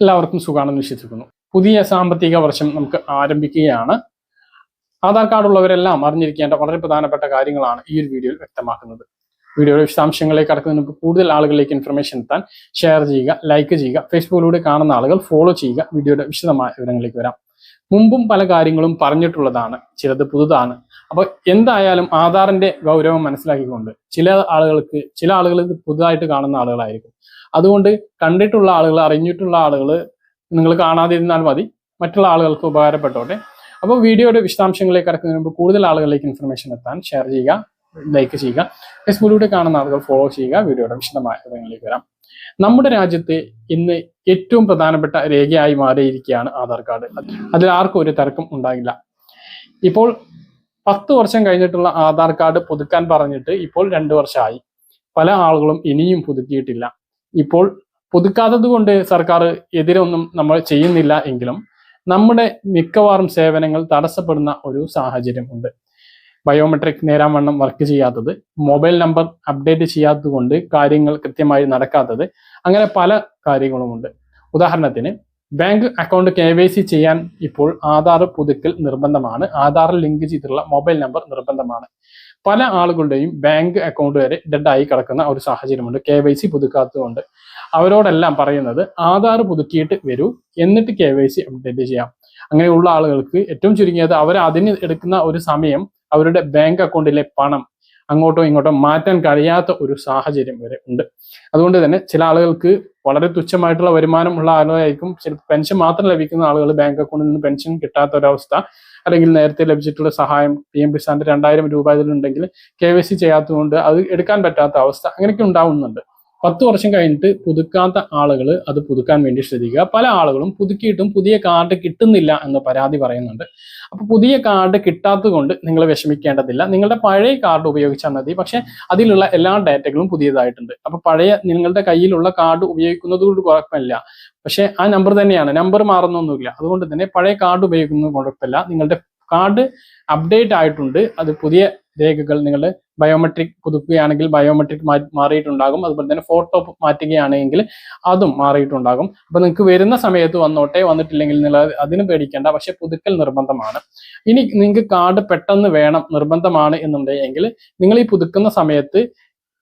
എല്ലാവർക്കും സുഖാണെന്ന് വിശ്വസിക്കുന്നു. പുതിയ സാമ്പത്തിക വർഷം നമുക്ക് ആരംഭിക്കുകയാണ്. ആധാർ കാർഡ് ഉള്ളവരെല്ലാം അറിഞ്ഞിരിക്കേണ്ട വളരെ പ്രധാനപ്പെട്ട കാര്യങ്ങളാണ് ഈ ഒരു വീഡിയോയിൽ വ്യക്തമാക്കുന്നത്. വീഡിയോയുടെ വിശദാംശങ്ങളിലേക്ക് കടക്കുന്നതിന് കൂടുതൽ ആളുകളിലേക്ക് ഇൻഫർമേഷൻ എത്താൻ ഷെയർ ചെയ്യുക ലൈക്ക് ചെയ്യുക ഫേസ്ബുക്കിലൂടെ കാണുന്ന ആളുകൾ ഫോളോ ചെയ്യുക വീഡിയോയുടെ വിശദമായ വിവരങ്ങളിലേക്ക് വരാം. മുമ്പും പല കാര്യങ്ങളും പറഞ്ഞിട്ടുള്ളതാണ്. ചിലത് പുതുതാണ്. അപ്പൊ എന്തായാലും ആധാറിന്റെ ഗൗരവം മനസ്സിലാക്കിക്കൊണ്ട് ചില ആളുകൾക്ക് ചില ആളുകൾ ഇത് പുതുതായിട്ട് കാണുന്ന ആളുകളായിരിക്കും. അതുകൊണ്ട് കണ്ടിട്ടുള്ള ആളുകൾ അറിഞ്ഞിട്ടുള്ള ആളുകൾ നിങ്ങൾ കാണാതിരുന്നാൽ മതി. മറ്റുള്ള ആളുകൾക്ക് ഉപകാരപ്പെട്ടോട്ടെ. അപ്പോൾ വീഡിയോയുടെ വിശദാംശങ്ങളിലേക്ക് കടക്കുന്നതിന് മുമ്പ് കൂടുതൽ ആളുകളിലേക്ക് ഇൻഫർമേഷൻ എത്താൻ ഷെയർ ചെയ്യുക ലൈക്ക് ചെയ്യുക ഫേസ്ബുക്കിലൂടെ കാണുന്ന ആളുകൾ ഫോളോ ചെയ്യുക വീഡിയോയുടെ വിശദമായ വിവരങ്ങളിലേക്ക് വരാം. നമ്മുടെ രാജ്യത്ത് ഇന്ന് ഏറ്റവും പ്രധാനപ്പെട്ട രേഖയായി മാറിയിരിക്കുകയാണ് ആധാർ കാർഡ്. അതിൽ ആർക്കും ഒരു തർക്കം ഉണ്ടാകില്ല. ഇപ്പോൾ പത്ത് വർഷം കഴിഞ്ഞിട്ടുള്ള ആധാർ കാർഡ് പുതുക്കാൻ പറഞ്ഞിട്ട് ഇപ്പോൾ രണ്ട് വർഷമായി. പല ആളുകളും ഇനിയും പുതുക്കിയിട്ടില്ല. ഇപ്പോൾ പുതുക്കാത്തത് കൊണ്ട് സർക്കാർ എതിരൊന്നും നമ്മൾ ചെയ്യുന്നില്ല എങ്കിലും നമ്മുടെ മിക്കവാറും സേവനങ്ങൾ തടസ്സപ്പെടുന്ന ഒരു സാഹചര്യം ഉണ്ട്. ബയോമെട്രിക് നേരാവണ്ണം വർക്ക് ചെയ്യാത്തത് മൊബൈൽ നമ്പർ അപ്ഡേറ്റ് ചെയ്യാത്തത് കൊണ്ട് കാര്യങ്ങൾ കൃത്യമായി നടക്കാത്തത് അങ്ങനെ പല കാര്യങ്ങളുമുണ്ട്. ഉദാഹരണത്തിന് bank account K Y C ചെയ്യാൻ ഇപ്പോൾ ആധാർ പുതുക്കൽ നിർബന്ധമാണ്. ആധാർ ലിങ്ക് ചെയ്തിട്ടുള്ള മൊബൈൽ നമ്പർ നിർബന്ധമാണ്. പല ആളുകളുടെയും ബാങ്ക് അക്കൗണ്ട് വരെ ഡെഡായി കിടക്കുന്ന ഒരു സാഹചര്യമുണ്ട് കെ വൈ സി പുതുക്കാത്തതുകൊണ്ട്. അവരോടെല്ലാം പറയുന്നത് ആധാർ പുതുക്കിയിട്ട് വരൂ എന്നിട്ട് കെ വൈ സി അപ്ഡേറ്റ് ചെയ്യാം. അങ്ങനെയുള്ള ആളുകൾക്ക് ഏറ്റവും ചുരുങ്ങിയത് അവർ അതിന് എടുക്കുന്ന ഒരു സമയം അവരുടെ ബാങ്ക് അക്കൗണ്ടിലെ പണം അങ്ങോട്ടോ ഇങ്ങോട്ടോ മാറ്റാൻ കഴിയാത്ത ഒരു സാഹചര്യം വരെ ഉണ്ട്. അതുകൊണ്ട് തന്നെ ചില ആളുകൾക്ക് വളരെ തുച്ഛമായിട്ടുള്ള വരുമാനമുള്ള ആളുകളായിരിക്കും. ചില പെൻഷൻ മാത്രം ലഭിക്കുന്ന ആളുകൾ ബാങ്ക് അക്കൗണ്ടിൽ നിന്ന് പെൻഷൻ കിട്ടാത്ത ഒരവസ്ഥ അല്ലെങ്കിൽ നേരത്തെ ലഭിച്ചിട്ടുള്ള സഹായം പി എം കിസാന്റെ രണ്ടായിരം രൂപ ഇതിലുണ്ടെങ്കിൽ കെ വൈ സി ചെയ്യാത്തതുകൊണ്ട് അത് എടുക്കാൻ പറ്റാത്ത അവസ്ഥ അങ്ങനെയൊക്കെ ഉണ്ടാവുന്നുണ്ട്. പത്ത് വർഷം കഴിഞ്ഞിട്ട് പുതുക്കാത്ത ആളുകൾ അത് പുതുക്കാൻ വേണ്ടി ശ്രദ്ധിക്കുക. പല ആളുകളും പുതുക്കിയിട്ടും പുതിയ കാർഡ് കിട്ടുന്നില്ല എന്ന് പരാതി പറയുന്നുണ്ട്. അപ്പൊ പുതിയ കാർഡ് കിട്ടാത്തത് കൊണ്ട് നിങ്ങൾ വിഷമിക്കേണ്ടതില്ല. നിങ്ങളുടെ പഴയ കാർഡ് ഉപയോഗിച്ചാൽ മതി. പക്ഷെ അതിലുള്ള എല്ലാ ഡാറ്റകളും പുതിയതായിട്ടുണ്ട്. അപ്പൊ പഴയ നിങ്ങളുടെ കയ്യിലുള്ള കാർഡ് ഉപയോഗിക്കുന്നത് കൊണ്ട് കുഴപ്പമില്ല. പക്ഷെ ആ നമ്പർ തന്നെയാണ്. നമ്പർ മാറുന്നൊന്നുമില്ല. അതുകൊണ്ട് തന്നെ പഴയ കാർഡ് ഉപയോഗിക്കുന്നത് കുഴപ്പമില്ല. നിങ്ങളുടെ കാർഡ് അപ്ഡേറ്റ് ആയിട്ടുണ്ട്. അത് പുതിയ രേഖകൾ നിങ്ങൾ ബയോമെട്രിക് പുതുക്കുകയാണെങ്കിൽ ബയോമെട്രിക് മാറിയിട്ടുണ്ടാകും. അതുപോലെ തന്നെ ഫോട്ടോ മാറ്റുകയാണെങ്കിൽ അതും മാറിയിട്ടുണ്ടാകും. അപ്പൊ നിങ്ങൾക്ക് വരുന്ന സമയത്ത് വന്നോട്ടെ വന്നിട്ടില്ലെങ്കിൽ നിങ്ങൾ അതിന് പേടിക്കേണ്ട പക്ഷെ പുതുക്കൽ നിർബന്ധമാണ്. ഇനി നിങ്ങൾക്ക് കാർഡ് പെട്ടെന്ന് വേണം നിർബന്ധമാണ് എന്നുണ്ടെങ്കിൽ നിങ്ങൾ ഈ പുതുക്കുന്ന സമയത്ത്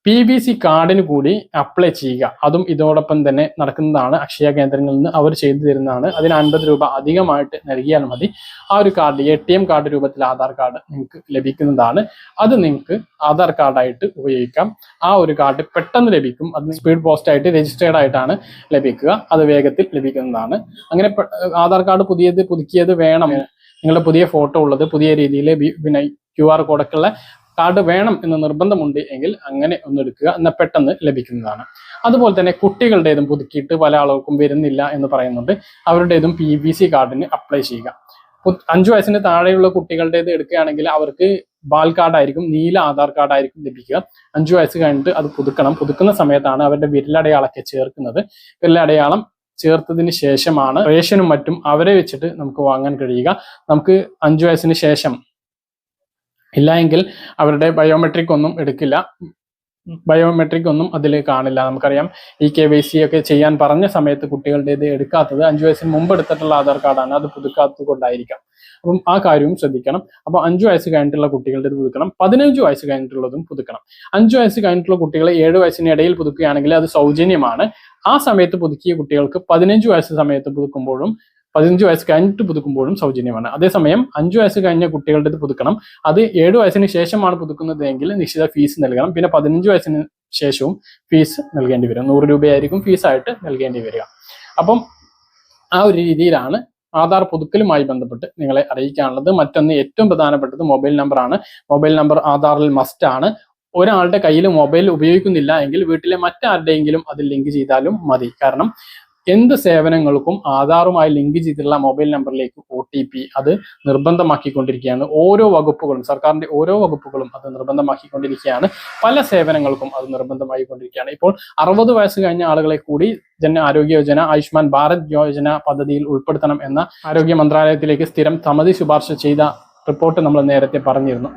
പി ബി സി കാർഡിന് കൂടി അപ്ലൈ ചെയ്യുക. അതും ഇതോടൊപ്പം തന്നെ നടക്കുന്നതാണ് അക്ഷയ കേന്ദ്രങ്ങളിൽ നിന്ന് അവർ ചെയ്തു തരുന്നതാണ്. അതിന് അൻപത് രൂപ അധികമായിട്ട് നൽകിയാൽ മതി. ആ ഒരു card A T M card രൂപത്തിൽ ആധാർ കാർഡ് നിങ്ങൾക്ക് ലഭിക്കുന്നതാണ്. അത് നിങ്ങൾക്ക് ആധാർ കാർഡായിട്ട് ഉപയോഗിക്കാം. ആ ഒരു കാർഡ് പെട്ടെന്ന് ലഭിക്കും. അത് സ്പീഡ് പോസ്റ്റ് ആയിട്ട് രജിസ്റ്റേർഡ് ആയിട്ടാണ് ലഭിക്കുക. അത് വേഗത്തിൽ ലഭിക്കുന്നതാണ്. അങ്ങനെ ആധാർ കാർഡ് പുതിയത് പുതുക്കിയത് വേണം. നിങ്ങളുടെ പുതിയ ഫോട്ടോ ഉള്ളത് പുതിയ രീതിയിൽ പിന്നെ ക്യു ആർ കോഡൊക്കെ ഉള്ള കാർഡ് വേണം എന്ന് നിർബന്ധമുണ്ട് എങ്കിൽ അങ്ങനെ ഒന്ന് എടുക്കുക എന്നാൽ പെട്ടെന്ന് ലഭിക്കുന്നതാണ്. അതുപോലെ തന്നെ കുട്ടികളുടേതും പുതുക്കിയിട്ട് പല ആളുകൾക്കും വരുന്നില്ല എന്ന് പറയുന്നുണ്ട്. അവരുടേതും പി ബി സി കാർഡിന് അപ്ലൈ ചെയ്യുക. അഞ്ചു വയസ്സിന് താഴെയുള്ള കുട്ടികളുടേത് എടുക്കുകയാണെങ്കിൽ അവർക്ക് ബാൽ കാർഡായിരിക്കും നീല ആധാർ കാർഡായിരിക്കും ലഭിക്കുക. അഞ്ചു വയസ്സ് കഴിഞ്ഞിട്ട് അത് പുതുക്കണം. പുതുക്കുന്ന സമയത്താണ് അവരുടെ വിരലടയാളൊക്കെ ചേർക്കുന്നത്. വിരലടയാളം ചേർത്തതിന് ശേഷമാണ് റേഷനും മറ്റും അവരെ വെച്ചിട്ട് നമുക്ക് വാങ്ങാൻ കഴിയുക. നമുക്ക് അഞ്ചു വയസ്സിന് ശേഷം ഇല്ല എങ്കിൽ അവരുടെ ബയോമെട്രിക് ഒന്നും എടുക്കില്ല. ബയോമെട്രിക് ഒന്നും അതിൽ കാണില്ല. നമുക്കറിയാം ഈ കെ വൈ സി ഒക്കെ ചെയ്യാൻ പറഞ്ഞ സമയത്ത് കുട്ടികളുടെ കുട്ടികളുടേത് എടുക്കാത്തത് അഞ്ചു വയസ്സിന് മുമ്പ് എടുത്തിട്ടുള്ള ആധാർ കാർഡാണ്. അത് പുതുക്കാത്തത് കൊണ്ടായിരിക്കാം. അപ്പം ആ കാര്യവും ശ്രദ്ധിക്കണം. അപ്പോൾ അഞ്ചു വയസ്സ് കഴിഞ്ഞിട്ടുള്ള കുട്ടികളുടേത് പുതുക്കണം. പതിനഞ്ച് വയസ്സ് കഴിഞ്ഞിട്ടുള്ളതും പുതുക്കണം. അഞ്ചു വയസ്സ് കഴിഞ്ഞിട്ടുള്ള കുട്ടികളെ ഏഴ് വയസ്സിന് ഇടയിൽ പുതുക്കുകയാണെങ്കിൽ അത് സൗജന്യമാണ്. ആ സമയത്ത് പുതുക്കിയ കുട്ടികൾക്ക് പതിനഞ്ച് വയസ്സ് സമയത്ത് പുതുക്കുമ്പോഴും പതിനഞ്ച് വയസ്സ് കഴിഞ്ഞിട്ട് പുതുക്കുമ്പോഴും സൗജന്യമാണ്. അതേസമയം അഞ്ചു വയസ്സ് കഴിഞ്ഞ കുട്ടികളുടേത് പുതുക്കണം. അത് ഏഴ് വയസ്സിന് ശേഷമാണ് പുതുക്കുന്നതെങ്കിൽ നിശ്ചിത ഫീസ് നൽകണം. പിന്നെ പതിനഞ്ച് വയസ്സിന് ശേഷവും ഫീസ് നൽകേണ്ടി വരും. നൂറ് രൂപയായിരിക്കും ഫീസായിട്ട് നൽകേണ്ടി വരിക. അപ്പം ആ ഒരു രീതിയിലാണ് ആധാർ പുതുക്കലുമായി ബന്ധപ്പെട്ട് നിങ്ങളെ അറിയിക്കാനുള്ളത്. മറ്റൊന്ന് ഏറ്റവും പ്രധാനപ്പെട്ടത് മൊബൈൽ നമ്പറാണ്. മൊബൈൽ നമ്പർ ആധാറിൽ മസ്റ്റ് ആണ്. ഒരാളുടെ കയ്യിൽ മൊബൈൽ ഉപയോഗിക്കുന്നില്ല എങ്കിൽ വീട്ടിലെ മറ്റാരുടെയെങ്കിലും അത് ലിങ്ക് ചെയ്താലും മതി. കാരണം എന്ത് സേവനങ്ങൾക്കും ആധാറുമായി ലിങ്ക് ചെയ്തിട്ടുള്ള മൊബൈൽ നമ്പറിലേക്ക് ഒ ടി പി അത് നിർബന്ധമാക്കിക്കൊണ്ടിരിക്കുകയാണ്. ഓരോ വകുപ്പുകളും സർക്കാരിന്റെ ഓരോ വകുപ്പുകളും അത് നിർബന്ധമാക്കിക്കൊണ്ടിരിക്കുകയാണ്. പല സേവനങ്ങൾക്കും അത് നിർബന്ധമായിക്കൊണ്ടിരിക്കുകയാണ്. ഇപ്പോൾ അറുപത് വയസ്സ് കഴിഞ്ഞ ആളുകളെ കൂടി ജന ആരോഗ്യ യോജന ആയുഷ്മാൻ ഭാരത് യോജന പദ്ധതിയിൽ ഉൾപ്പെടുത്തണം എന്ന ആരോഗ്യ മന്ത്രാലയത്തിലേക്ക് സ്ഥിരം സമിതി ശുപാർശ ചെയ്ത റിപ്പോർട്ട് നമ്മൾ നേരത്തെ പറഞ്ഞിരുന്നു.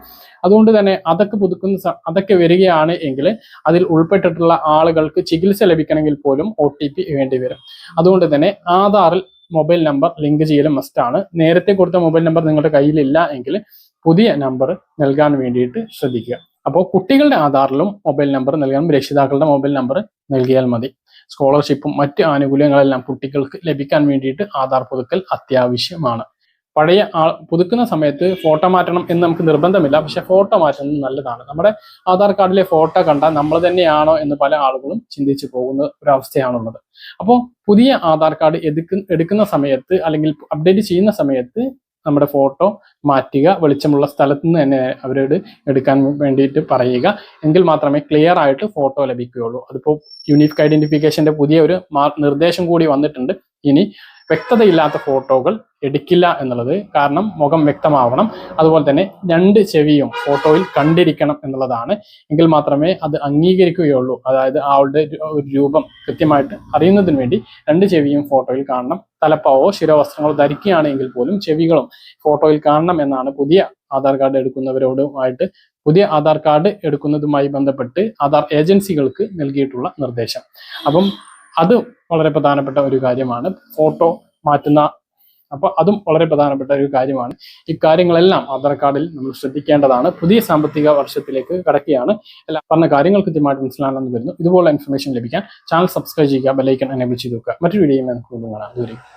അതുകൊണ്ട് തന്നെ അതൊക്കെ പുതുക്കുന്ന അതൊക്കെ വരികയാണ് എങ്കിൽ അതിൽ ഉൾപ്പെട്ടിട്ടുള്ള ആളുകൾക്ക് ചികിത്സ ലഭിക്കണമെങ്കിൽ പോലും ഒ ടി പി വേണ്ടി വരും. അതുകൊണ്ട് തന്നെ ആധാറിൽ മൊബൈൽ നമ്പർ ലിങ്ക് ചെയ്യലും മസ്റ്റ് ആണ്. നേരത്തെ കൊടുത്ത മൊബൈൽ നമ്പർ നിങ്ങളുടെ കയ്യിലില്ല എങ്കിൽ പുതിയ നമ്പർ നൽകാൻ വേണ്ടിയിട്ട് ശ്രദ്ധിക്കുക. അപ്പോൾ കുട്ടികളുടെ ആധാറിലും മൊബൈൽ നമ്പർ നൽകണം രക്ഷിതാക്കളുടെ മൊബൈൽ നമ്പർ നൽകിയാൽ മതി. സ്കോളർഷിപ്പും മറ്റ് ആനുകൂല്യങ്ങളെല്ലാം കുട്ടികൾക്ക് ലഭിക്കാൻ വേണ്ടിയിട്ട് ആധാർ പുതുക്കൽ അത്യാവശ്യമാണ്. പഴയ ആൾ പുതുക്കുന്ന സമയത്ത് ഫോട്ടോ മാറ്റണം എന്ന് നമുക്ക് നിർബന്ധമില്ല. പക്ഷെ ഫോട്ടോ മാറ്റുന്നത് നല്ലതാണ്. നമ്മുടെ ആധാർ കാർഡിലെ ഫോട്ടോ കണ്ടാൽ നമ്മൾ തന്നെയാണോ എന്ന് പല ആളുകളും ചിന്തിച്ചു പോകുന്ന ഒരു അവസ്ഥയാണുള്ളത്. അപ്പോൾ പുതിയ ആധാർ കാർഡ് എടുക്കുന്ന എടുക്കുന്ന സമയത്ത് അല്ലെങ്കിൽ അപ്ഡേറ്റ് ചെയ്യുന്ന സമയത്ത് നമ്മുടെ ഫോട്ടോ മാറ്റുക വെളിച്ചമുള്ള സ്ഥലത്ത് നിന്ന് തന്നെ അവരോട് എടുക്കാൻ വേണ്ടിയിട്ട് പറയുക. എങ്കിൽ മാത്രമേ ക്ലിയർ ആയിട്ട് ഫോട്ടോ ലഭിക്കുകയുള്ളൂ. അതിപ്പോൾ യൂണിക് ഐഡന്റിഫിക്കേഷന്റെ പുതിയ ഒരു നിർദ്ദേശം കൂടി വന്നിട്ടുണ്ട്. ഇനി വ്യക്തതയില്ലാത്ത ഫോട്ടോകൾ എടുക്കില്ല എന്നുള്ളത് കാരണം മുഖം വ്യക്തമാവണം. അതുപോലെ തന്നെ രണ്ട് ചെവിയും ഫോട്ടോയിൽ കണ്ടിരിക്കണം എന്നുള്ളതാണ്. എങ്കിൽ മാത്രമേ അത് അംഗീകരിക്കുകയുള്ളൂ. അതായത് ആളുടെ ഒരു രൂപം കൃത്യമായിട്ട് അറിയുന്നതിന് വേണ്ടി രണ്ട് ചെവിയും ഫോട്ടോയിൽ കാണണം. തലപ്പാവോ ശിരോവസ്ത്രങ്ങളോ ധരിക്കുകയാണെങ്കിൽ പോലും ചെവികളും ഫോട്ടോയിൽ കാണണം എന്നാണ് പുതിയ ആധാർ കാർഡ് എടുക്കുന്നവരോടുമായിട്ട് പുതിയ ആധാർ കാർഡ് എടുക്കുന്നതുമായി ബന്ധപ്പെട്ട് ആധാർ ഏജൻസികൾക്ക് നൽകിയിട്ടുള്ള നിർദ്ദേശം. അപ്പം അത് വളരെ പ്രധാനപ്പെട്ട ഒരു കാര്യമാണ്. ഫോട്ടോ മാറ്റുന്ന അപ്പൊ അതും വളരെ പ്രധാനപ്പെട്ട ഒരു കാര്യമാണ്. ഇക്കാര്യങ്ങളെല്ലാം കാര്യങ്ങളെല്ലാം ആധാർ കാർഡിൽ നമ്മൾ ശ്രദ്ധിക്കേണ്ടതാണ്. പുതിയ സാമ്പത്തിക വർഷത്തിലേക്ക് കടക്കുകയാണ്. എല്ലാ പറഞ്ഞ കാര്യങ്ങൾ കൃത്യമായിട്ട് മനസ്സിലാണെന്ന് വരുന്നു. ഇതുപോലെ ഇൻഫർമേഷൻ ലഭിക്കാൻ ചാനൽ സബ്സ്ക്രൈബ് ചെയ്യുക ബെലൈക്കൺ എനേബിൾ ചെയ്ത് വെക്കുക. മറ്റൊരു വീഡിയോയും നമുക്ക് കാണാം.